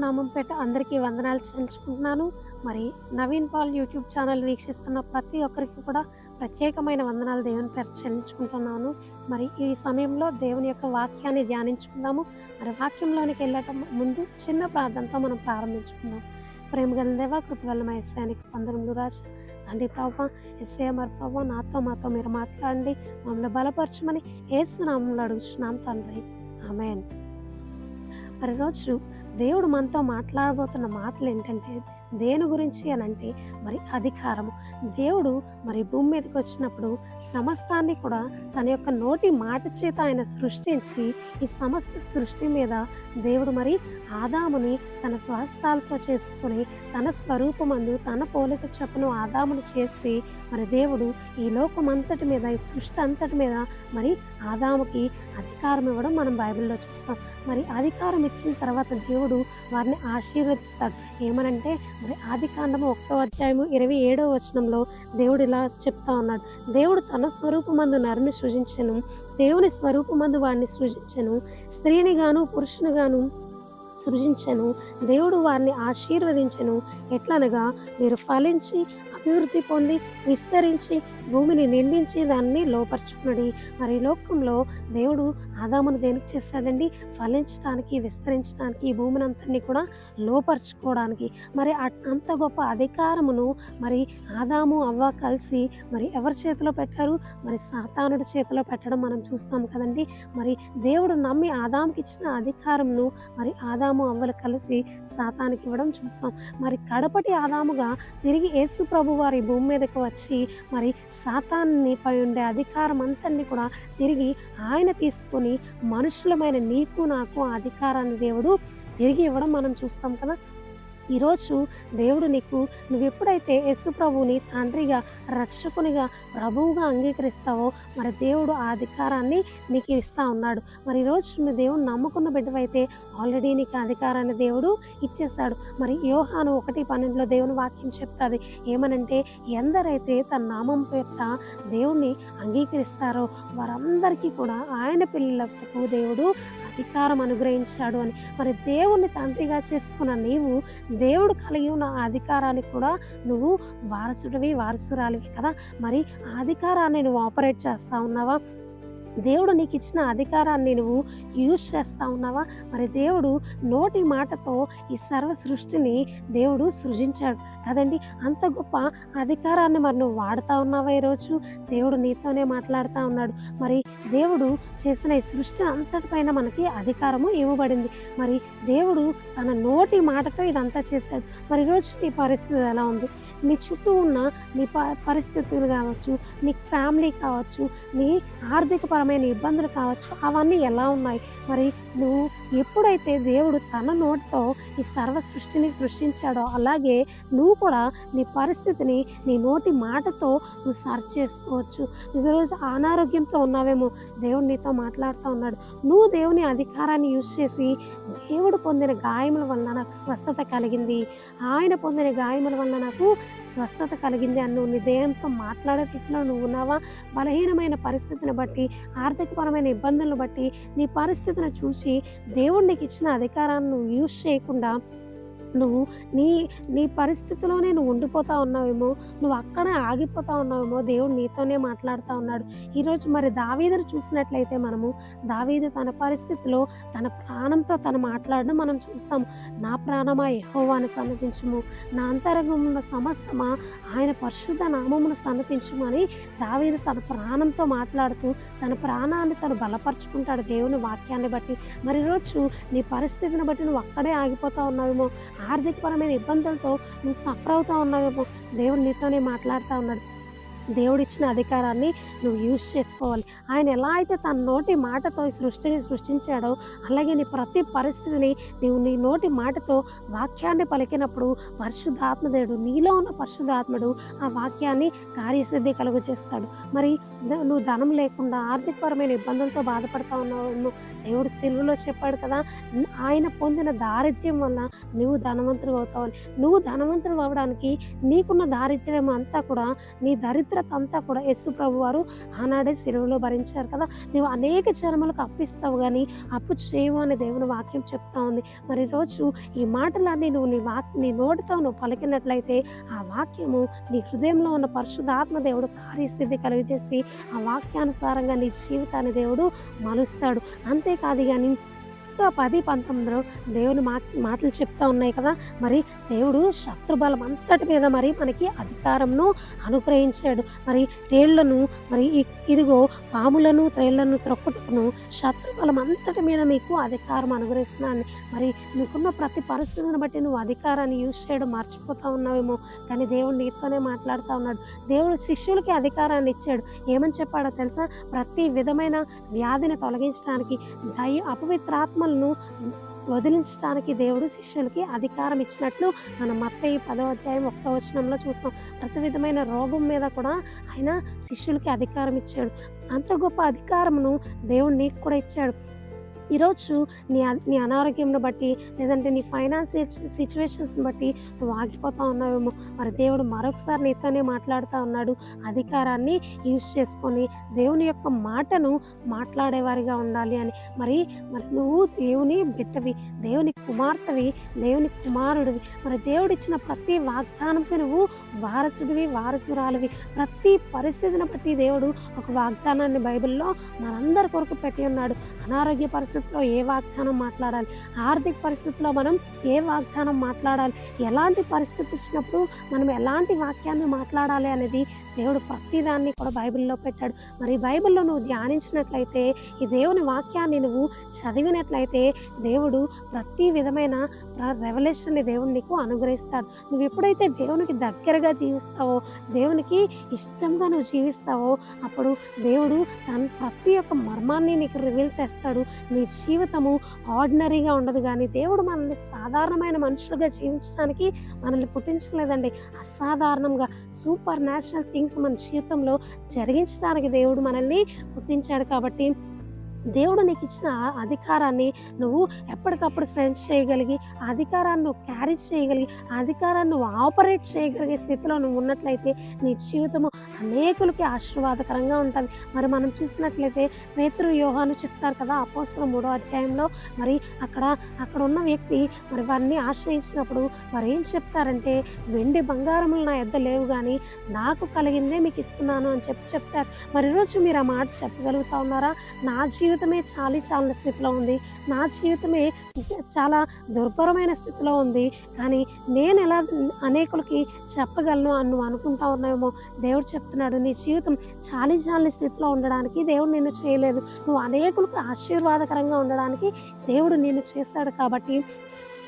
నామం పెట్టి అందరికీ వందనాలు చెల్లించుకుంటున్నాను మరి నవీన్ పాల్ యూట్యూబ్ ఛానల్ వీక్షిస్తున్న ప్రతి ఒక్కరికి కూడా ప్రత్యేకమైన వందనాలు దేవుని పేరు చెల్లించుకుంటున్నాను. మరి ఈ సమయంలో దేవుని యొక్క వాక్యాన్ని ధ్యానించుకుందాము. మరి వాక్యంలోనికి వెళ్ళటం ముందు చిన్న ప్రార్థనతో మనం ప్రారంభించుకుందాం. ప్రేమ గల దేవ కృపగల మా ఎస్ఐనికి వందనములు రాజ. తండ్రి ప్రభావ ఎస్ఐ మరి ప్రభావ నాతో మాతో మీరు మాట్లాడండి. మమ్మల్ని బలపరచమని ఏసునామంలో అడుగుచున్నాం తండ్రి. ఆమెన్. మరి రోజు దేవుడు మనతో మాట్లాడబోతున్న మాటలు ఏంటంటే దేని గురించి అని అంటే మరి అధికారము. దేవుడు మరి భూమి మీదకి వచ్చినప్పుడు సమస్తాన్ని కూడా తన యొక్క నోటి మాట చేత ఆయన సృష్టించి ఈ సమస్త సృష్టి మీద దేవుడు మరి ఆదాముని తన స్వహస్తాలతో చేసుకుని తన స్వరూపమందు తన పోలిక చెప్పును ఆదామును చేసి మరి దేవుడు ఈ లోకం అంతటి మీద ఈ సృష్టి అంతటి మీద మరి ఆదాముకి అధికారం ఇవ్వడం మనం బైబిల్లో చూస్తాం. మరి అధికారం ఇచ్చిన తర్వాత దేవుడు వారిని ఆశీర్వదిస్తాడు. ఏమనంటే మరి ఆది కాండము ఒకటో అధ్యాయము ఇరవై ఏడవ వచనంలో దేవుడు ఇలా చెప్తా ఉన్నాడు. దేవుడు తన స్వరూపమందు నరుని సృజించను. దేవుని స్వరూపమందు వారిని సృజించను. స్త్రీని గాను పురుషుని గాను సృజించను. దేవుడు వారిని ఆశీర్వదించను. ఎట్లనగా మీరు ఫలించి అభివృద్ధి పొంది విస్తరించి భూమిని నిండించి దాన్ని లోపరుచుకున్నది మరి లోకంలో దేవుడు ఆదామును దేనికి చేశాడండి? ఫలించడానికి విస్తరించడానికి ఈ భూమిని అంతని కూడా లోపరుచుకోవడానికి. మరి అట్- అంత గొప్ప అధికారమును మరి ఆదాము అవ్వ కలిసి మరి ఎవరి చేతిలో పెట్టారు? మరి సాతానుడి చేతిలో పెట్టడం మనం చూస్తాం కదండి. మరి దేవుడు నమ్మి ఆదాముకి ఇచ్చిన అధికారంను మరి ఆదాము అవ్వలు కలిసి సాతానికి ఇవ్వడం చూస్తాం. మరి కడపటి ఆదాముగా తిరిగి యేసు ప్రభు వారి భూమి మీదకి వచ్చి మరి సాతాన్ని పై ఉండే అధికారం అంతన్ని కూడా తిరిగి ఆయన తీసుకొని మనుషులమైన నీకు నాకు ఆ అధికారాన్ని దేవుడు తిరిగి ఇవ్వడం మనం చూస్తాం కదా. ఈరోజు దేవుడు నీకు నువ్వు ఎప్పుడైతే యేసు ప్రభువుని తండ్రిగా రక్షకునిగా ప్రభువుగా అంగీకరిస్తావో మరి దేవుడు ఆ అధికారాన్ని నీకు ఇస్తా ఉన్నాడు. మరి ఈరోజు నువ్వు దేవుడు నమ్ముకున్న బిడ్డవైతే ఆల్రెడీ నీకు అధికారాన్ని దేవుడు ఇచ్చేశాడు. మరి యోహాను ఒకటి పన్నెండులో దేవుని వాక్యం చెప్తుంది. ఏమనంటే ఎందరైతే తన నామం పేరిట దేవుణ్ణి అంగీకరిస్తారో వారందరికీ కూడా ఆయన పిల్లలకు దేవుడు అధికారం అనుగ్రహించాడు అని. మరి దేవుణ్ణి తండ్రిగా చేసుకున్న నీవు దేవుడు కలిగి ఉన్న అధికారాన్ని కూడా నువ్వు వారసుడివి వారసురాలివి కదా. మరి ఆ అధికారాన్ని నువ్వు ఆపరేట్ చేస్తూ ఉన్నావా? దేవుడు నీకు ఇచ్చిన అధికారాన్ని నువ్వు యూజ్ చేస్తా ఉన్నావా? మరి దేవుడు నోటి మాటతో ఈ సర్వ సృష్టిని దేవుడు సృజించాడు కదండి. అంత గొప్ప అధికారాన్ని మరి నువ్వు వాడుతా ఉన్నావా ఈరోజు? దేవుడు నీతోనే మాట్లాడుతూ ఉన్నాడు. మరి దేవుడు చేసిన ఈ సృష్టి అంతటిపైన మనకి అధికారము ఇవ్వబడింది. మరి దేవుడు తన నోటి మాటతో ఇదంతా చేశాడు. మరి ఈరోజు నీ పరిస్థితి ఎలా ఉంది? నీ చుట్టూ ఉన్న నీ ప పరిస్థితులు కావచ్చు నీ ఫ్యామిలీ కావచ్చు నీ ఆర్థిక పరమైన ఇబ్బందులు కావచ్చు అవన్నీ ఎలా ఉన్నాయి? మరి నువ్వు ఎప్పుడైతే దేవుడు తన నోటితో ఈ సర్వ సృష్టిని సృష్టించాడో అలాగే నువ్వు కూడా నీ పరిస్థితిని నీ నోటి మాటతో నువ్వు సర్చ్ చేసుకోవచ్చు. ఈరోజు అనారోగ్యంతో ఉన్నావేమో దేవుడు నీతో మాట్లాడుతూ ఉన్నాడు. నువ్వు దేవుని అధికారాన్ని యూజ్ చేసి దేవుడు పొందిన గాయముల వలన నాకు స్వస్థత కలిగింది. ఆయన పొందిన గాయముల వలన నాకు స్వస్థత కలిగింది అని నువ్వు నీ దేహంతో మాట్లాడే స్థితిలో నువ్వు ఉన్నావా? బలహీనమైన పరిస్థితిని బట్టి ఆర్థికపరమైన ఇబ్బందులను బట్టి నీ పరిస్థితిని చూసి దేవుడు నీకు ఇచ్చిన అధికారాన్ని యూజ్ చేయకుండా నువ్వు నీ నీ పరిస్థితిలోనే నువ్వు ఉండిపోతా ఉన్నావేమో నువ్వు అక్కడే ఆగిపోతా ఉన్నావేమో దేవుడు నీతోనే మాట్లాడుతూ ఉన్నాడు. ఈరోజు మరి దావీదును చూసినట్లయితే మనము దావీదు తన పరిస్థితిలో తన ప్రాణంతో తను మాట్లాడడం మనం చూస్తాం నా ప్రాణమా యెహోవాను సన్నతించము నా అంతరంగమున్న సమస్తమా ఆయన పరిశుద్ధ నామమును సన్నతించము అని దావీదు తన ప్రాణంతో మాట్లాడుతూ తన ప్రాణాన్ని తను బలపరుచుకుంటాడు దేవుని వాక్యాన్ని బట్టి. మరి ఈరోజు నీ పరిస్థితిని బట్టి నువ్వు అక్కడే ఆగిపోతా ఉన్నావేమో ఆర్థికపరమైన ఇబ్బందులతో నువ్వు సఫర్ అవుతూ ఉన్నావేమో. దేవుడు నీతోనే మాట్లాడుతూ ఉన్నాడు. దేవుడిచ్చిన అధికారాన్ని నువ్వు యూజ్ చేసుకోవాలి. ఆయన ఎలా అయితే తన నోటి మాటతో ఈ సృష్టిని సృష్టించాడో అలాగే నీ ప్రతి పరిస్థితిని నీవు నీ నోటి మాటతో వాక్యాన్ని పలికినప్పుడు పరిశుద్ధాత్మదేవుడు నీలో ఉన్న పరిశుద్ధాత్ముడు ఆ వాక్యాన్ని కార్యసిద్ధి కలుగు చేస్తాడు. మరి నువ్వు ధనం లేకుండా ఆర్థికపరమైన ఇబ్బందులతో బాధపడతా ఉన్నావు దేవుడు సిలువలో చెప్పాడు కదా ఆయన పొందిన దారిద్ర్యం వల్ల నువ్వు ధనవంతుడు అవుతావని నువ్వు ధనవంతుడు అవ్వడానికి నీకున్న దారిద్ర్యం అంతా కూడా నీ దరిద్ర బాధ్యత అంతా కూడా యేసు ప్రభు వారు ఆనాడే సిలువలో భరించారు కదా. నువ్వు అనేక జన్మలకు అప్పిస్తావు కానీ అప్పు చేయవు అని దేవుని వాక్యం చెప్తా ఉంది. మరి రోజు ఈ మాటలన్నీ నువ్వు నీ వాక్ నీ నోటితో నువ్వు పలికినట్లయితే ఆ వాక్యము నీ హృదయంలో ఉన్న పరిశుద్ధాత్మ దేవుడు కార్యసిద్ధి కలిగజేసి ఆ వాక్యానుసారంగా నీ జీవితాన్ని దేవుడు మలుస్తాడు. అంతేకాదు కానీ పది పంతొమ్మిదిలో దేవుని మా మాటలు చెప్తా ఉన్నాయి కదా. మరి దేవుడు శత్రుబలం అంతటి మీద మరి మనకి అధికారంను అనుగ్రహించాడు. మరి తేళ్ళను మరి ఇదిగో పాములను త్రేళ్ళను త్రొక్కుటను శత్రుబలం అంతటి మీద మీకు అధికారం అనుగ్రహిస్తున్నాను. మరి నీకున్న ప్రతి పరిస్థితిని బట్టి నువ్వు అధికారాన్ని యూజ్ చేయడం మర్చిపోతా ఉన్నావేమో. కానీ దేవుడు నీతోనే మాట్లాడుతూ ఉన్నాడు. దేవుడు శిష్యులకి అధికారాన్ని ఇచ్చాడు. ఏమని చెప్పాడో తెలుసా? ప్రతి విధమైన వ్యాధిని తొలగించడానికి దయ ఆత్మలను వదిలించడానికి దేవుడు శిష్యులకి అధికారం ఇచ్చినట్లు మనం మత్తయి పదో అధ్యాయం ఒకటో వచనంలో చూస్తాం. ప్రతి విధమైన రోగం మీద కూడా ఆయన శిష్యులకి అధికారం ఇచ్చాడు. అంత గొప్ప అధికారమును దేవుడు నీకు కూడా ఇచ్చాడు. ఈరోజు నీ నీ అనారోగ్యంను బట్టి లేదంటే నీ ఫైనాన్స్ సిచ్యువేషన్స్ని బట్టి నువ్వు ఆగిపోతా ఉన్నావేమో. మరి దేవుడు మరొకసారి నీతోనే మాట్లాడుతూ ఉన్నాడు. అధికారాన్ని యూజ్ చేసుకొని దేవుని యొక్క మాటను మాట్లాడేవారిగా ఉండాలి అని. మరి మరి నువ్వు దేవుని బిడ్డవి దేవుని కుమార్తెవి దేవుని కుమారుడివి. మరి దేవుడు ఇచ్చిన ప్రతి వాగ్దానంకి నువ్వు వారసుడివి వారసురాలివి. ప్రతి పరిస్థితిని బట్టి దేవుడు ఒక వాగ్దానాన్ని బైబిల్లో మనందరి కొరకు పెట్టి ఉన్నాడు. అనారోగ్య పరిస్థితిలో ఏ వాగ్దానం మాట్లాడాలి? ఆర్థిక పరిస్థితిలో మనం ఏ వాగ్దానం మాట్లాడాలి? ఎలాంటి పరిస్థితి వచ్చినప్పుడు మనం ఎలాంటి వాక్యాన్ని మాట్లాడాలి అనేది దేవుడు ప్రతిదాన్ని కూడా బైబిల్లో పెట్టాడు. మరి బైబిల్లో నువ్వు ధ్యానించినట్లయితే ఈ దేవుని వాక్యాన్ని నువ్వు చదివినట్లయితే దేవుడు ప్రతి విధమైన రెవల్యూషన్ని దేవుడు నీకు అనుగ్రహిస్తాడు. నువ్వు ఎప్పుడైతే దేవునికి దగ్గరగా జీవిస్తావో దేవునికి ఇష్టంగా నువ్వు జీవిస్తావో అప్పుడు దేవుడు తన ప్రతి ఒక్క మర్మాన్ని నీకు రివీల్ చేస్తాడు. నీ జీవితము ఆర్డినరీగా ఉండదు కానీ దేవుడు మనల్ని సాధారణమైన మనుషులుగా జీవించడానికి మనల్ని పుట్టించలేదండి. అసాధారణంగా సూపర్ న్యాచురల్ థింగ్స్ మన జీవితంలో జరిగించడానికి దేవుడు మనల్ని పుట్టించాడు కాబట్టి దేవుడు నీకు ఇచ్చిన అధికారాన్ని నువ్వు ఎప్పటికప్పుడు సెన్స్ చేయగలిగి అధికారాన్ని నువ్వు క్యారీ చేయగలిగి అధికారాన్ని నువ్వు ఆపరేట్ చేయగలిగే స్థితిలో నువ్వు ఉన్నట్లయితే నీ జీవితము అనేకులకి ఆశీర్వాదకరంగా ఉంటుంది. మరి మనం చూసినట్లయితే పేతురు యోహాను చెప్తారు కదా అపోస్తల మూడో అధ్యాయంలో మరి అక్కడ అక్కడ ఉన్న వ్యక్తి మరి వారిని ఆశ్రయించినప్పుడు వారు ఏం చెప్తారంటే వెండి బంగారములు నా ఎద్ద లేవు కానీ నాకు కలిగిందే మీకు ఇస్తున్నాను అని చెప్పి చెప్తారు. మరి ఈరోజు మీరు ఆ మాట చెప్పగలుగుతా ఉన్నారా? నా జీవితమే చాలి చాలని స్థితిలో ఉంది. నా జీవితమే చాలా దుర్భరమైన స్థితిలో ఉంది. కానీ నేను ఎలా అనేకులకి చెప్పగలను అని నువ్వు అనుకుంటా ఉన్నావేమో దేవుడు చెప్తున్నాడు. నీ జీవితం చాలి చాలని స్థితిలో ఉండడానికి దేవుడు నిన్ను చేయలేదు. నువ్వు అనేకులకు ఆశీర్వాదకరంగా ఉండడానికి దేవుడు నిన్ను చేస్తాడు కాబట్టి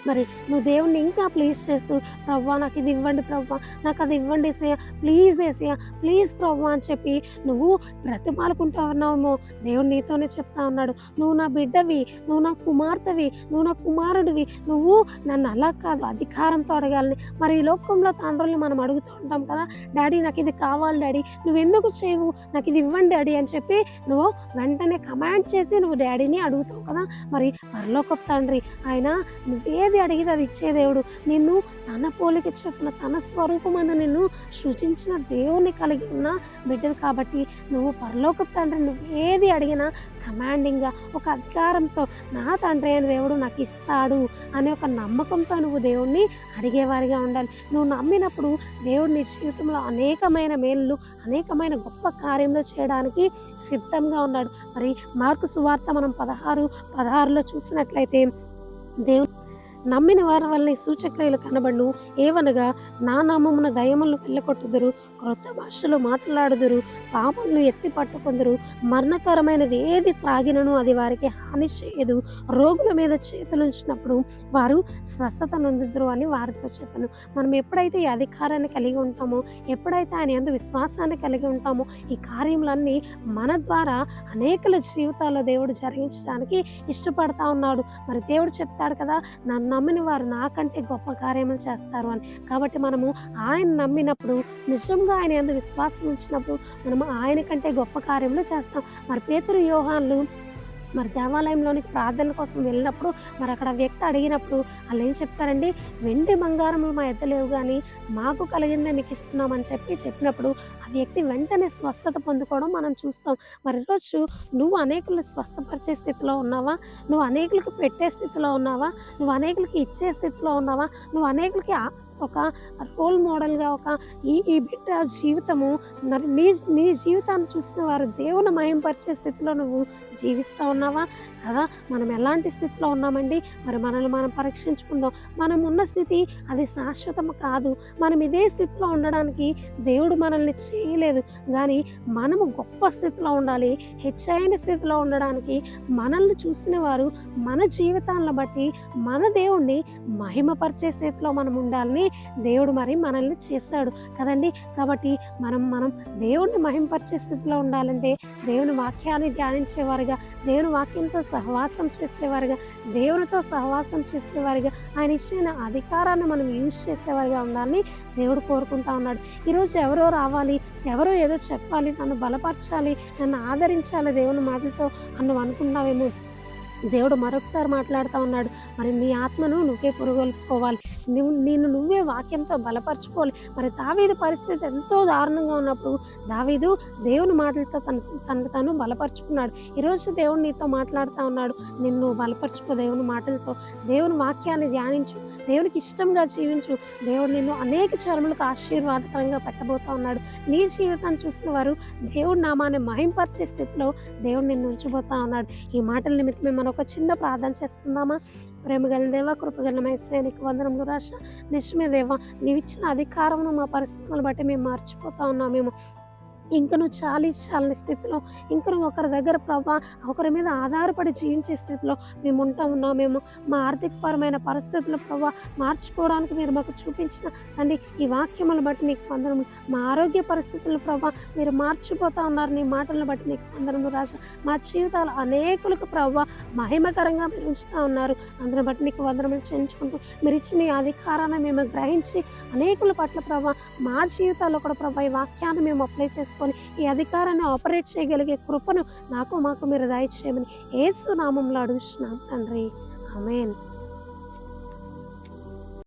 మరి నువ్వు దేవుణ్ణి ఇంకా ప్లీజ్ చేస్తూ ప్రవ్వా నాకు ఇది ఇవ్వండి ప్రవ్వా నాకు అది ఇవ్వండి ఏసయ్య ప్లీజ్ ఏసయ్య ప్లీజ్ ప్రవ్వా అని చెప్పి నువ్వు బ్రతిమాలుకుంటా ఉన్నావేమో దేవుడు నీతోనే చెప్తా ఉన్నాడు నువ్వు నా బిడ్డవి నువ్వు నా కుమార్తెవి నువ్వు నా కుమారుడివి నువ్వు నన్ను అలా కాదు అధికారంతో అడగాలని. మరి ఈ లోకంలో తండ్రుల్ని మనం అడుగుతూ ఉంటాం కదా డాడీ నాకు ఇది కావాలి డాడీ నువ్వు ఎందుకు చేయవు నాకు ఇది ఇవ్వండి డాడీ అని చెప్పి నువ్వు వెంటనే కమాండ్ చేసి నువ్వు డాడీని అడుగుతావు కదా. మరి పరలోకపు తండ్రి ఆయన నువ్వేది అడిగితే అది ఇచ్చే దేవుడు. నిన్ను తన పోలిక చొప్పున తన స్వరూపమందు నిన్ను సృజించిన దేవుని కలిగి ఉన్న బిడ్డలు కాబట్టి నువ్వు పరలోక తండ్రి. నువ్వు ఏది అడిగినా కమాండింగ్గా ఒక అధికారంతో నా తండ్రి అయిన దేవుడు నాకు ఇస్తాడు అనే ఒక నమ్మకంతో నువ్వు దేవుణ్ణి అడిగేవారిగా ఉండాలి. నువ్వు నమ్మినప్పుడు దేవుడు నీ జీవితంలో అనేకమైన మేలు అనేకమైన గొప్ప కార్యంలో చేయడానికి సిద్ధంగా ఉన్నాడు. మరి మార్కు సువార్త మనం పదహారు పదహారులో చూసినట్లయితే దేవుడు నమ్మిన వారి వల్లనే సూచక్రియలు కనబడును. ఏవనగా నా నామమున దయములను వెళ్ళకొట్టుదురు క్రొత్త భాషలో మాట్లాడుదురు పాములను ఎత్తి పట్టుకుందరు మరణకరమైనది ఏది త్రాగినను అది వారికి హాని చేయదు. రోగుల మీద చేతులుంచినప్పుడు వారు స్వస్థత నొందుదురు అని వారితో చెప్పను. మనం ఎప్పుడైతే ఈ అధికారాన్ని కలిగి ఉంటామో ఎప్పుడైతే ఆయన ఎందు విశ్వాసాన్ని కలిగి ఉంటామో ఈ కార్యములన్నీ మన ద్వారా అనేకల జీవితాల్లో దేవుడు జరిగించడానికి ఇష్టపడతా ఉన్నాడు. మరి దేవుడు చెప్తాడు కదా నన్ను నమ్మిన వారు నాకంటే గొప్ప కార్యములు చేస్తారు అని. కాబట్టి మనము ఆయన నమ్మినప్పుడు నిజంగా ఆయన ఎందుకు విశ్వాసం ఉంచినప్పుడు మనము ఆయన కంటే గొప్ప కార్యములు చేస్తాం. మరి పేతురు యోహాన్లు మరి దేవాలయంలోనికి ప్రార్థన కోసం వెళ్ళినప్పుడు మరి అక్కడ వ్యక్తి అడిగినప్పుడు వాళ్ళు ఏం చెప్తారండి? వెండి బంగారములు మా ఎద్ద లేవు కానీ మాకు కలిగిందే మీకు ఇస్తున్నామని చెప్పి చెప్పినప్పుడు ఆ వ్యక్తి వెంటనే స్వస్థత పొందుకోవడం మనం చూస్తాం. మరి ఈరోజు నువ్వు అనేకులు స్వస్థపరిచే స్థితిలో ఉన్నావా? నువ్వు అనేకులకు పెట్టే స్థితిలో ఉన్నావా? నువ్వు అనేకులకి ఇచ్చే స్థితిలో ఉన్నావా? నువ్వు అనేకులకి ఒక రోల్ మోడల్గా ఒక ఈ ఈ బిడ్డ జీవితము మరి నీ నీ జీవితాన్ని చూసిన వారు దేవుని మయంపరిచే స్థితిలో నువ్వు జీవిస్తూ ఉన్నావా? కదా? మనం ఎలాంటి స్థితిలో ఉన్నామండి? మరి మనల్ని మనం పరీక్షించుకుందాం. మనం ఉన్న స్థితి అది శాశ్వతం కాదు. మనం ఇదే స్థితిలో ఉండడానికి దేవుడు మనల్ని చేయలేదు. కానీ మనము గొప్ప స్థితిలో ఉండాలి. హెచ్చైన స్థితిలో ఉండడానికి మనల్ని చూసిన వారు మన జీవితాలను బట్టి మన దేవుణ్ణి మహిమపరిచే స్థితిలో మనం ఉండాలని దేవుడు మరి మనల్ని చేస్తాడు కదండి? కాబట్టి మనం మనం దేవుణ్ణి మహిమపరిచే స్థితిలో ఉండాలంటే దేవుని వాక్యాన్ని ధ్యానించేవారుగా దేవుని వాక్యంతో సహవాసం చేసేవారుగా దేవునితో సహవాసం చేసేవారుగా ఆయన ఇచ్చిన అధికారాన్ని మనం యూజ్ చేసేవారుగా ఉండాలని దేవుడు కోరుకుంటా ఉన్నాడు. ఈరోజు ఎవరో రావాలి ఎవరో ఏదో చెప్పాలి నన్ను బలపరచాలి నన్ను ఆదరించాలి దేవుని మాటలతో అన్ను అనుకున్నావేమో? దేవుడు మరొకసారి మాట్లాడుతూ ఉన్నాడు. మరి నీ ఆత్మను నువ్వే పురుగొల్పుకోవాలి. నువ్వు నిన్ను నువ్వే వాక్యంతో బలపరచుకోవాలి. మరి దావీదు పరిస్థితి ఎంతో దారుణంగా ఉన్నప్పుడు దావీదు దేవుని మాటలతో తన తనకు తను బలపరుచుకున్నాడు. ఈరోజు దేవుడు నీతో మాట్లాడుతూ ఉన్నాడు. నిన్ను బలపరుచుకో దేవుని మాటలతో. దేవుని వాక్యాన్ని ధ్యానించు. దేవునికి ఇష్టంగా జీవించు. దేవుడు నిన్ను అనేక చర్మలకు ఆశీర్వాదకరంగా పెట్టబోతా ఉన్నాడు. నీ జీవితాన్ని చూసిన వారు దేవుడి నామాన్ని మహింపరిచే స్థితిలో దేవుడు నిన్ను ఉంచబోతా ఉన్నాడు. ఈ మాటల నిమిత్తమే మనం ఒక చిన్న ప్రార్థన చేసుకుందామా? ప్రేమగల దేవ కృపగల మైసేనికి వందనములు రాశ. నిజమే దేవ నీవిచ్చిన అధికారమును మా పరిస్థితులను బట్టి మేము మర్చిపోతా ఉన్నాం. మేము ఇంక నువ్వు చాలి చాలని స్థితిలో ఇంక నువ్వు ఒకరి దగ్గర ప్రభా ఒకరి మీద ఆధారపడి జీవించే స్థితిలో మేము ఉంటా ఉన్నాం. మేము మా ఆర్థికపరమైన పరిస్థితులు ప్రభా మార్చుకోవడానికి మీరు మాకు చూపించిన అండి ఈ వాక్యములను బట్టి నీకు పొందడం మా ఆరోగ్య పరిస్థితులు ప్రభా మీరు మార్చిపోతా ఉన్నారు. నీ మాటలను బట్టి నీకు పొందడం రాజా. మా జీవితాలు అనేకులకు ప్రభా మహిమకరంగా మీరు ఉంచుతా ఉన్నారు. అందుని బట్టి నీకు వందనములు చెల్లించుకుంటూ మీరు ఇచ్చిన ఈ అధికారాన్ని మేము గ్రహించి అనేకుల పట్ల ప్రభా మా జీవితాల్లో కూడా ప్రభా ఈ వాక్యాన్ని మేము అప్లై చేసుకొని ఈ అధికారాన్ని ఆపరేట్ చేయగలిగే కృపను నాకు మాకు మీరు దయచేయమని ఏసు నామంలో అడుగుతున్నాం తండ్రి. ఆమెన్.